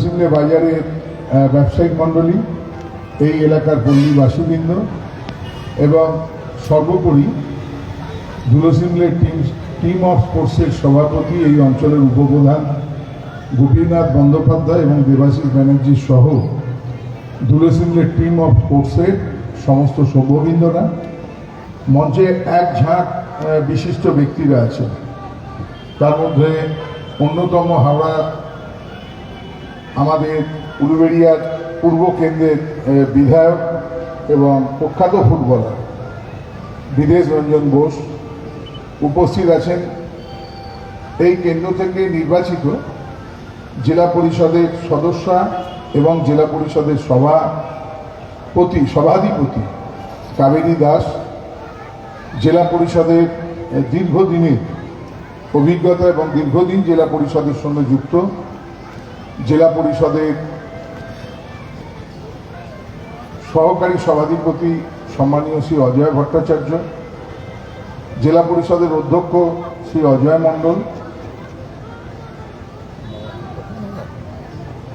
সিমলে বাজারের ব্যবসায়িক মণ্ডলী, এই এলাকার পল্লী বাসীবৃন্দ এবং সর্বোপরি ধুলোসিমলের টিম টিম অফ স্পোর্টসের সভাপতি এই অঞ্চলের উপপ্রধান গোপীনাথ বন্দ্যোপাধ্যায় এবং দেবাশিস ব্যানার্জি সহ ধুলোসিমলের টিম অফ স্পোর্টসের সমস্ত সভ্যবৃন্দরা মঞ্চে এক ঝাঁক বিশিষ্ট ব্যক্তিরা আছেন। তার মধ্যে অন্যতম হাওড়া আমাদের উলুবেড়িয়ার পূর্ব কেন্দ্রের বিধায়ক এবং প্রখ্যাত ফুটবলার বিদেশ রঞ্জন বোস উপস্থিত আছেন। এই কেন্দ্র থেকে নির্বাচিত জেলা পরিষদের সদস্যা এবং জেলা পরিষদের সভাপতি সভাধিপতি কাবেরী দাস, জেলা পরিষদের দীর্ঘদিনের অভিজ্ঞতা এবং দীর্ঘদিন জেলা পরিষদের সঙ্গে যুক্ত জেলা পরিষদের সহকারী সভাধিপতি সম্মানীয় শ্রী অজয় ভট্টাচার্য, জেলা পরিষদের অধ্যক্ষ শ্রী অজয় মণ্ডল,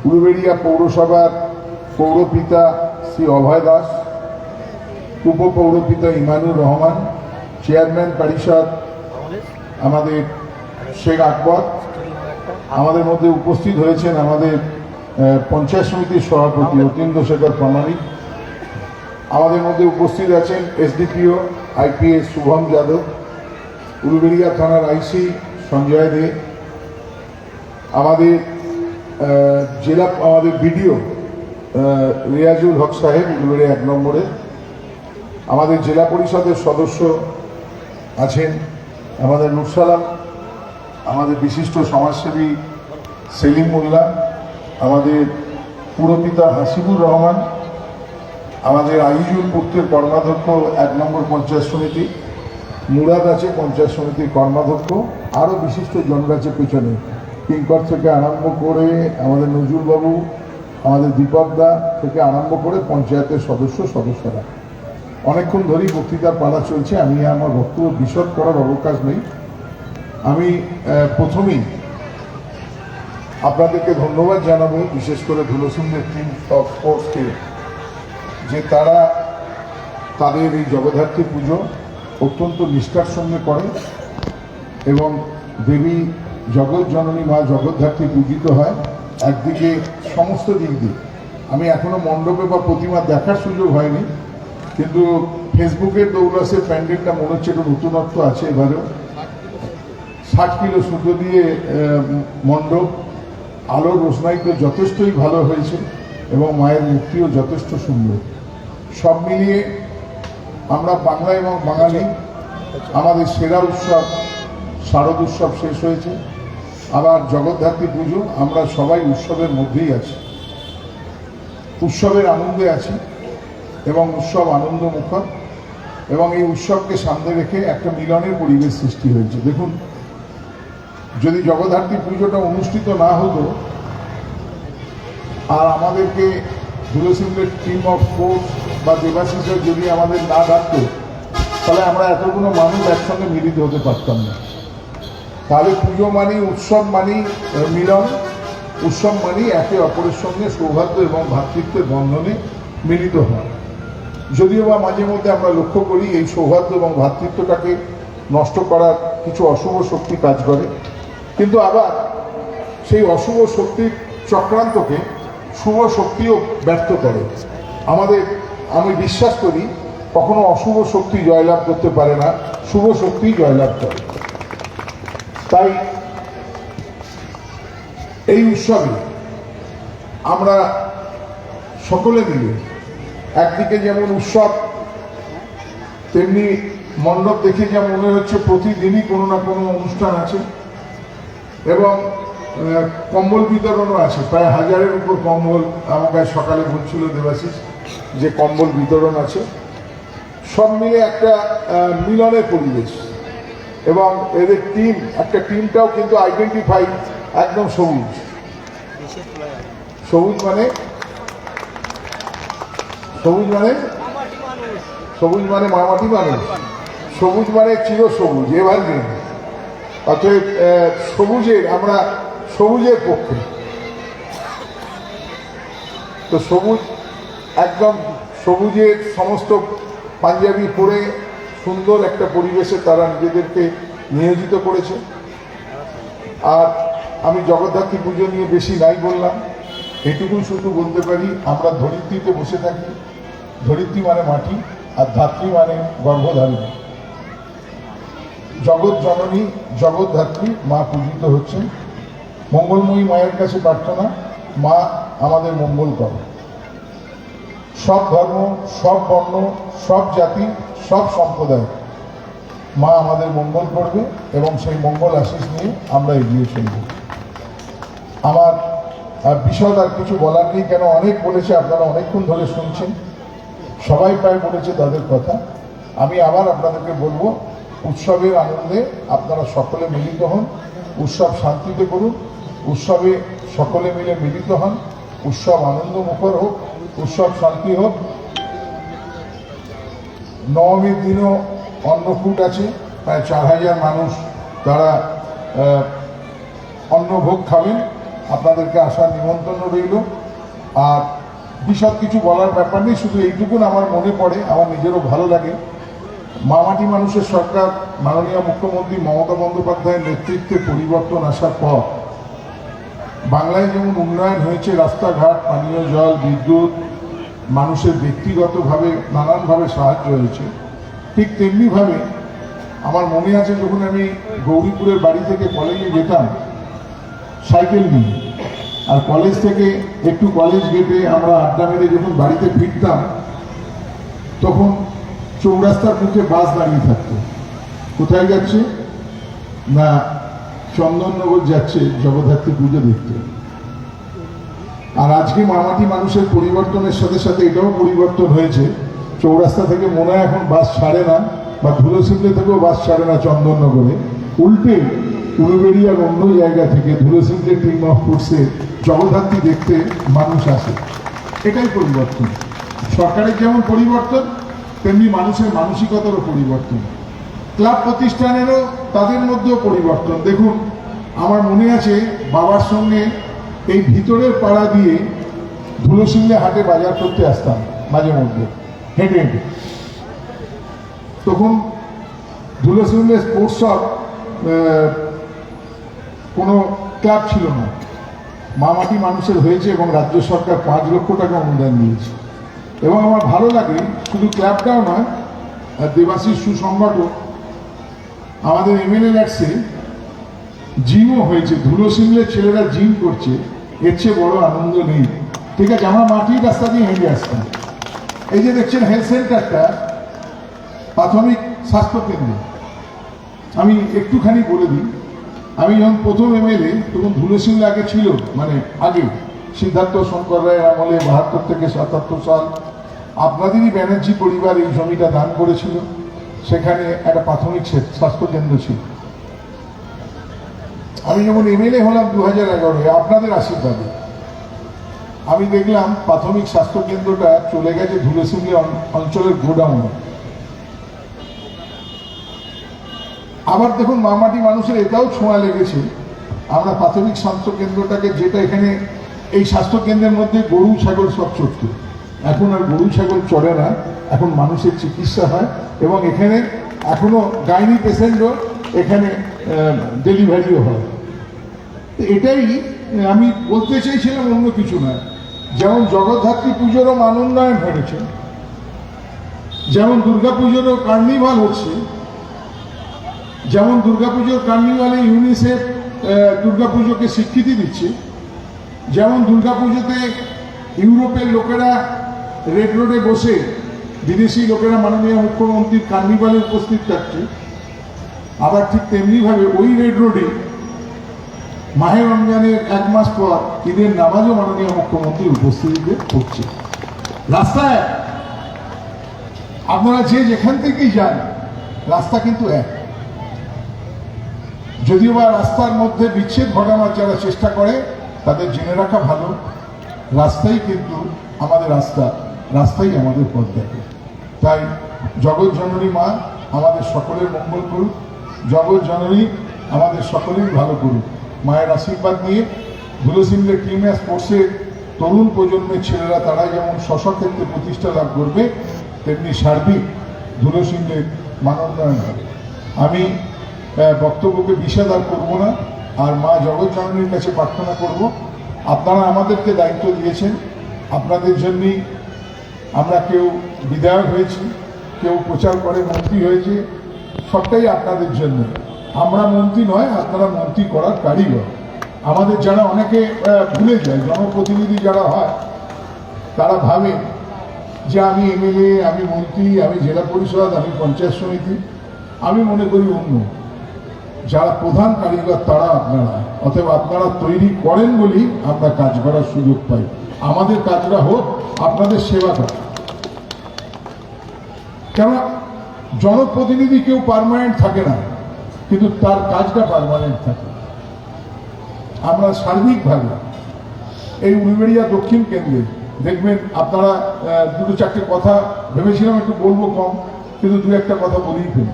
উলুবেড়িয়া পৌরসভার পৌরপিতা শ্রী অভয় দাস, উপপৌরপিতা ইমানুর রহমান, চেয়ারম্যান পরিষদ আমাদের শেখ আকবর আমাদের মধ্যে উপস্থিত হয়েছেন আমাদের পঞ্চায়েত সমিতির সভাপতি অতীন্দ্র শেখর প্রামাণিক আমাদের মধ্যে উপস্থিত আছেন এসডিপিও আইপিএস শুভম যাদব, উলুবেড়িয়া থানার আইসি সঞ্জয় দে। আমাদের জেলা, আমাদের বিডিও রিয়াজুল হক সাহেব উলুবেড়িয়া এক নম্বরে। আমাদের জেলা পরিষদের সদস্য আছেন আমাদের নুরসালাম আমাদের বিশিষ্ট সমাজসেবী সেলিম মোল্লা, আমাদের পুরপিতা হাসিবুর রহমান, আমাদের আইজুল পুত্রের কর্মাধ্যক্ষ এক নম্বর পঞ্চায়েত সমিতি, মুরাদ আছে পঞ্চায়েত সমিতির কর্মাধ্যক্ষ, আরও বিশিষ্ট জনরা আছে পেছনে। কিঙ্কর থেকে আরম্ভ করে আমাদের নজরুলবাবু, আমাদের দীপক দা থেকে আরম্ভ করে পঞ্চায়েতের সদস্য সদস্যরা। অনেকক্ষণ ধরেই বক্তৃতার পালা চলছে, আমি আমার বক্তব্য বিশদ করার অবকাশ নেই। আমি প্রথমেই আপনাদেরকে ধন্যবাদ জানাব, বিশেষ করে ধুলোসুন্দের টিম অফ স্পোর্টসকে, যে তারা তাদের এই জগদ্ধাত্রী পুজো অত্যন্ত নিষ্ঠার সঙ্গে করে এবং দেবী জগৎ জননী মা জগদ্ধাত্রী পূজিত হয় একদিকে সমস্ত দিক দিয়ে। আমি এখনও মণ্ডপে বা প্রতিমা দেখার সুযোগ হয়নি, কিন্তু ফেসবুকের দৌলসে প্যান্ডেলটা মনে হচ্ছে একটু নতুনত্ব আছে এবারেও। ষাট কিলো সুতো দিয়ে মণ্ডপ। আলোর রোশনাই তো যথেষ্টই ভালো হয়েছে এবং মায়ের মূর্তিও যথেষ্ট সুন্দর। সব মিলিয়ে আমরা বাংলা এবং বাঙালি, আমাদের সেরা উৎসব, শারদ উৎসব শেষ হয়েছে। আবার জগদ্ধাত্রী পুজো, আমরা সবাই উৎসবের মধ্যেই আছি। উৎসবের আনন্দে আছি এবং উৎসব আনন্দ মুখর এবং এই উৎসবকে সামনে রেখে একটা মিলনের পরিবেশ সৃষ্টি হয়েছে। দেখুন যদি জগদ্ধাত্রী পুজোটা অনুষ্ঠিত না হতো, আর আমাদেরকে ধুলোসিংহের টিম অফ স্পোর্টস বা দেবাশিসের যদি আমাদের না ডাকতো, তাহলে আমরা এতগুলো মানুষ একসঙ্গে মিলিত হতে পারতাম না। তাহলে পুজো মানি, উৎসব মানি মিলন, উৎসব মানি একে অপরের সঙ্গে সৌহার্দ্য এবং ভ্রাতৃত্বের বন্ধনে মিলিত হয়। যদিও বা মাঝে মধ্যে আমরা লক্ষ্য করি এই সৌহার্দ্য এবং ভ্রাতৃত্বটাকে নষ্ট করার কিছু অশুভ শক্তি কাজ করে কিন্তু আবার সেই অশুভ শক্তির চক্রান্তকে শুভ শক্তিও ব্যর্থ করে। আমাদের, আমি বিশ্বাস করি, কখনো অশুভ শক্তি জয়লাভ করতে পারে না, শুভ শক্তি জয়লাভ করে। তাই এই উৎসবে আমরা সকলে মিলে একদিকে যেমন উৎসব, তেমনি মণ্ডপ দেখে যা মনে হচ্ছে প্রতিদিনই কোনো না কোনো অনুষ্ঠান আছে। এবং কম্বল বিতরণও আছে। প্রায় হাজারের উপর কম্বল আমাকে সকালে বলছিল দেবাশিস, যে কম্বল বিতরণ আছে। সব মিলে একটা মিলনের পরিবেশ। এবং এদের টিম একটা টিমটাও কিন্তু আইডেন্টিফাই একদম সবুজ। সবুজ মানে? সবুজ মানে? সবুজ মানে মামাটি মানুষ। সবুজ মানে চির সবুজ এভারগ্রিন। অতএব সবুজের, আমরা সবুজের পক্ষে। তো সবুজ, একদম সবুজের সমস্ত পাঞ্জাবি পরে সুন্দর একটা পরিবেশে তারা নিজেদেরকে নিয়োজিত করেছে। আর আমি জগদ্ধাত্রী পুজো নিয়ে বেশি নাই বললাম, এটুকুই শুধু বলতে পারি, আমরা ধরিত্রীতে বসে থাকি। ধরিত্রী মানে মাটি, আর ধাত্রী মানে গর্ভধারিণী। জগৎ জননী জগৎধাত্রী মা পূজিত হচ্ছেন। মঙ্গলময়ী মায়ের কাছে প্রার্থনা, মা আমাদের মঙ্গল করো। সব ধর্ম, সব বর্ণ, সব জাতি, সব সম্প্রদায়, মা আমাদের মঙ্গল করবে এবং সেই মঙ্গল আশিস নিয়ে আমরা এগিয়ে চলব। আমার বিশদ আর কিছু বলার নেই, কেন অনেক বলেছে, আপনারা অনেকক্ষণ ধরে শুনছেন। সবাই প্রায় বলেছে তাদের কথা। আমি আবার আপনাদেরকে বলব উৎসবের আনন্দে আপনারা সকলে মিলিত হন, উৎসব শান্তিতে করুন, উৎসবে সকলে মিলে মিলিত হন, উৎসব আনন্দ মুখর হোক, উৎসব শান্তি হোক। নবমীর দিনও অন্নকূট আছে, প্রায় চার হাজার মানুষ তারা অন্নভোগ খাবেন। আপনাদেরকে আসার নিমন্ত্রণ রইল। আর বিশদ কিছু বলার ব্যাপার নেই, শুধু এইটুকুন আমার মনে পড়ে, আমার নিজেরও ভালো লাগে। মামাটি মানুষের সরকার, মাননীয় মুখ্যমন্ত্রী মমতা বন্দ্যোপাধ্যায়ের নেতৃত্বে পরিবর্তন আসার পর, বাংলায় যেমন উন্নয়ন হয়েছে, রাস্তাঘাট, পানীয় জল, বিদ্যুৎ, মানুষের ব্যক্তিগতভাবে নানানভাবে সাহায্য হয়েছে। ঠিক তেমনিভাবে আমার মনে আছে যখন আমি গৌরীপুরের বাড়ি থেকে কলেজে যেতাম, সাইকেল নিয়ে, আর কলেজ থেকে একটু কলেজ গেটে আমরা আড্ডা মেরে যখন বাড়িতে ফিরতাম, তখন চৌরাস্তার মুখে বাস দাঁড়িয়ে থাকতো। কোথায় যাচ্ছে? না, চন্দননগর যাচ্ছে, জগদ্ধাত্রী পুজো দেখতে। আর আজকে মামাটি মানুষের পরিবর্তনের সাথে সাথে এটাও পরিবর্তন হয়েছে। চৌরাস্তা থেকে মনে হয় এখন বাস ছাড়ে না, বা ধুলোসিমলে থেকেও বাস ছাড়ে না চন্দননগরে। উল্টে উলুবেড়িয়ার অন্য জায়গা থেকে ধুলোসিমলে টিম অফ ফুডসে জগদ্ধাত্রী দেখতে মানুষ আসে। এটাই পরিবর্তন। সরকারের যেমন পরিবর্তন তেমনি মানুষের মানসিকতারও পরিবর্তন। ক্লাব প্রতিষ্ঠানেরও তাদের মধ্যেও পরিবর্তন। দেখুন, আমার মনে আছে বাবার সঙ্গে এই ভিতরের পাড়া দিয়ে ধুলোসিংলে হাটে বাজার করতে আসতাম, মাঝে মধ্যে, হেঁটে হেঁটে। তখন ধুলোসিংলে স্পোর্টস শপ কোনো ক্লাব ছিল না। মামাটি মানুষের হয়েছে এবং রাজ্য সরকার পাঁচ লক্ষ টাকা অনুদান দিয়েছে। এবং আমার ভালো লাগে, শুধু ক্লাবটাও নয় দেবাশিস সুসংগঠন আমাদের এমএলএ ল্যাটসে জিমও হয়েছে, ধুলো সিংলের ছেলেরা জিম করছে, এর চেয়ে বড় আনন্দ নেই। ঠিক আছে, আমরা মাটির রাস্তা দিয়ে হেঁটে আসতাম। এই যে দেখছেন, হেলথ সেন্টারটা প্রাথমিক স্বাস্থ্য কেন্দ্র। আমি একটুখানি বলে দিই, আমি যখন প্রথম এমএলএ তখন ধুলো সিংলে আগে ছিল মানে আগে। সিদ্ধার্থ শঙ্কর রায়ের আমলে বাহাত্তর থেকে সাতাত্তর সাল আপনাদেরই ব্যানার্জি পরিবার এই জমিটা দান করেছিল। সেখানে একটা প্রাথমিক সে- স্বাস্থ্য কেন্দ্র ছিল। আমি যখন এমএলএ হলাম দু হাজার এগারোয়, আপনাদের আশীর্বাদে। আমি দেখলাম প্রাথমিক স্বাস্থ্য কেন্দ্রটা চলে গেছে ধুলেসিংলি অঞ্চলের গোডাউনে। আবার দেখুন মামাটি মানুষের এটাও ছোঁয়া লেগেছে। আমরা প্রাথমিক স্বাস্থ্য কেন্দ্রটাকে যেটা এখানে, এই স্বাস্থ্য কেন্দ্রের মধ্যে গরু, ছাগল সব চড়ত। এখন আর গরু, ছাগল চড়ে না। এখন মানুষের চিকিৎসা হয় এবং এখানে এখনও গাইনি পেশেন্টও এখানে ডেলিভারিও হয়। এটাই আমি বলতে চাইছিলাম অন্য কিছু নয় যেমন জগদ্ধাত্রী পুজোরও মান উন্নয়ন ঘটেছে যেমন দুর্গাপুজোরও কার্নিভাল হচ্ছে। যেমন দুর্গাপুজোর কার্নিভালে ইউনিসেফ দুর্গাপুজোকে স্বীকৃতি দিচ্ছে। যেমন দুর্গাপুজোতে ইউরোপের লোকেরা রেড রোডে বসে বিদেশি লোকেরা মাননীয় মুখ্যমন্ত্রীর কার্নিভালে উপস্থিত থাকছে। আবার ঠিক তেমনিভাবে ওই রেড রোডে মাহে রমজানের এক মাস পর ঈদের নামাজও মাননীয় মুখ্যমন্ত্রীর উপস্থিতিতে হচ্ছে। রাস্তায় আপনারা যে যেখান থেকেই যান, রাস্তা কিন্তু এক। যদিও বা রাস্তার মধ্যে বিচ্ছেদ ঘটানোর যারা চেষ্টা করে, তাদের জেনে রাখা ভালো। রাস্তাই কিন্তু আমাদের রাস্তা। রাস্তাই আমাদের পথ দেখে। তাই জগৎ জননী মা আমাদের সকলের মঙ্গল করুক। জগৎ জননী আমাদের সকলেরই ভালো করুক। মায়ের আশীর্বাদ নিয়ে ধুলোসিংহের টিমে স্পোর্টসে তরুণ প্রজন্মের ছেলেরা তারা যেমন স্বস্বক্ষেত্রে প্রতিষ্ঠা লাভ করবে, তেমনি সার্বিক ধুলোসিংহের মানোন্নয়ন হবে। আমি বক্তব্যকে বিষাদার করব না, আর মা জগৎ জননীর কাছে প্রার্থনা করব। আপনারা আমাদেরকে দায়িত্ব দিয়েছেন। আপনাদের জন্যই আমরা কেউ বিধায়ক হয়েছি, কেউ প্রচার করে মন্ত্রী হয়েছে, সবটাই আপনাদের জন্য। আমরা মন্ত্রী নয়, আপনারা মন্ত্রী করার কারিগর। আমাদের যারা অনেকে ভুলে যায়, জনপ্রতিনিধি যারা হয়, তারা ভাবে যে আমি এমএলএ, আমি মন্ত্রী, আমি জেলা পরিষদ, আমি পঞ্চায়েত সমিতি, আমি মনে করি অন্য। যারা প্রধান কারিগর, তারা আপনারা। অথবা আপনারা তৈরি করেন বলেই আমরা কাজ করার সুযোগ পাই। আমাদের কাজটা হোক, আপনাদের সেবা করা। কেন জনপ্রতিনিধি কেউ পার্মানেন্ট থাকে না, কিন্তু তার কাজটা পারমানেন্ট থাকে। আমরা সার্বিকভাবে এই উলবেড়িয়া দক্ষিণ কেন্দ্রে, দেখবেন আপনারা দুটো চারটে কথা ভেবেছিলাম, একটু বলব কম, কিন্তু দু একটা কথা বলেই ফেলি।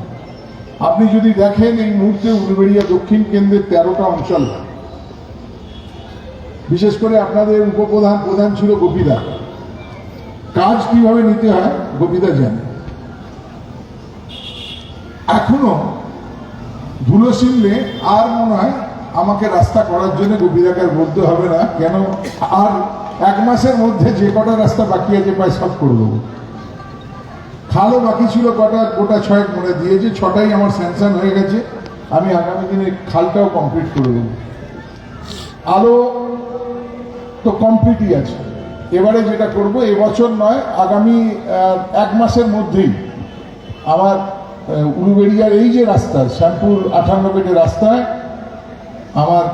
আপনি যদি দেখেন এই মুহূর্তে উলবেড়িয়া দক্ষিণ কেন্দ্রের তেরোটা অঞ্চল বিশেষ করে আপনাদের উপপ্রধান, প্রধান ছিল গোপীদা কাজ কীভাবে নিতে হয় গোপীদা জানে। এখনও ধুলো শিমলে আর মনে হয় আমাকে রাস্তা করার জন্য গোপীদাকে বলতে হবে না, কেন আর এক মাসের মধ্যে যে কটা রাস্তা বাকি আছে প্রায় সব করে দেবো। খালও বাকি ছিল কটা, গোটা ছয়েক মনে দিয়েছে, ছটাই আমার স্যাংশন হয়ে গেছে, আমি আগামী দিনে খালটাও কমপ্লিট করে দেবো। আলো তো কমপ্লিটই আছে। এবারে যেটা করব, এবছর নয়, আগামী এক মাসের মধ্যেই আমার উলুবেড়িয়ার এই যে রাস্তা, শ্যামপুর আঠান্ন বেডের রাস্তায় আমার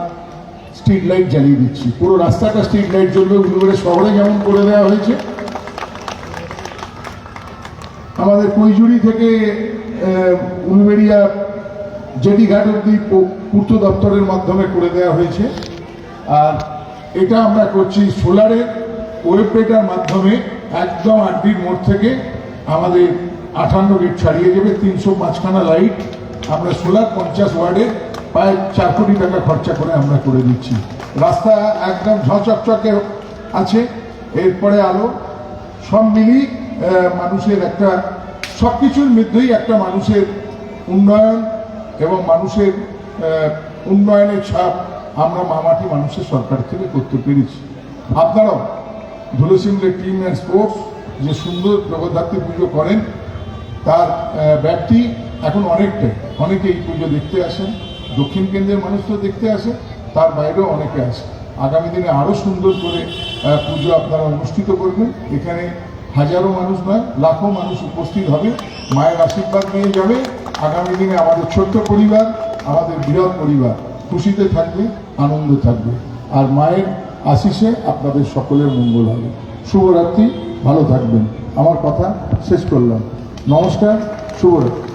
স্ট্রিট লাইট জ্বালিয়ে দিচ্ছি। পুরো রাস্তাটা স্ট্রিট লাইট জ্বলবে উলুবেড়ে শহরে যেমন করে দেওয়া হয়েছে। আমাদের কৈজুরি থেকে উলুবেড়িয়া জেটি ঘাট অব্দি পূর্ত দপ্তরের মাধ্যমে করে দেওয়া হয়েছে। আর এটা আমরা করছি সোলারের ওয়েবপেটার মাধ্যমে একদম আড্ডির মোড় থেকে আমাদের আঠান্ন গেট ছাড়িয়ে যাবে, তিনশো পাঁচখানা লাইট আমরা সোলার পঞ্চাশ ওয়ার্ডে প্রায় চার কোটি টাকা খরচা করে আমরা করে দিচ্ছি। রাস্তা একদম ঝচকচকে আছে, এরপরে আলো। সব মিলিয়ে মানুষের একটা, সব কিছুর মধ্যেই একটা মানুষের উন্নয়ন এবং মানুষের উন্নয়নের ছাপ আমরা মামাটি মানুষের সরকার থেকে করতে পেরেছি আপনারাও ধুলসিমলের টিম অ্যান্ড স্পোর্টস যে সুন্দর জগদ্ধাত্রী পুজো করেন, তার ব্যাপ্তি এখন অনেকটাই অনেকে এই পুজো দেখতে আসেন, দক্ষিণ কেন্দ্রের মানুষ তো দেখতে আসে তার বাইরেও অনেকে আসে আগামী দিনে আরও সুন্দর করে পুজো আপনারা অনুষ্ঠিত করবেন। এখানে হাজারো মানুষ নয় লাখো মানুষ উপস্থিত হবে, মায়ের আশীর্বাদ নিয়ে যাবে। আগামী দিনে আমাদের ছোট্ট পরিবার, আমাদের বৃহৎ পরিবার খুশিতে থাকবে। আনন্দ থাকবে। আর মায়ের আশিসে আপনাদের সকলের মঙ্গল হবে। শুভরাত্রি, ভালো থাকবেন। আমার কথা শেষ করলাম। নমস্কার, শুভরাত্রি।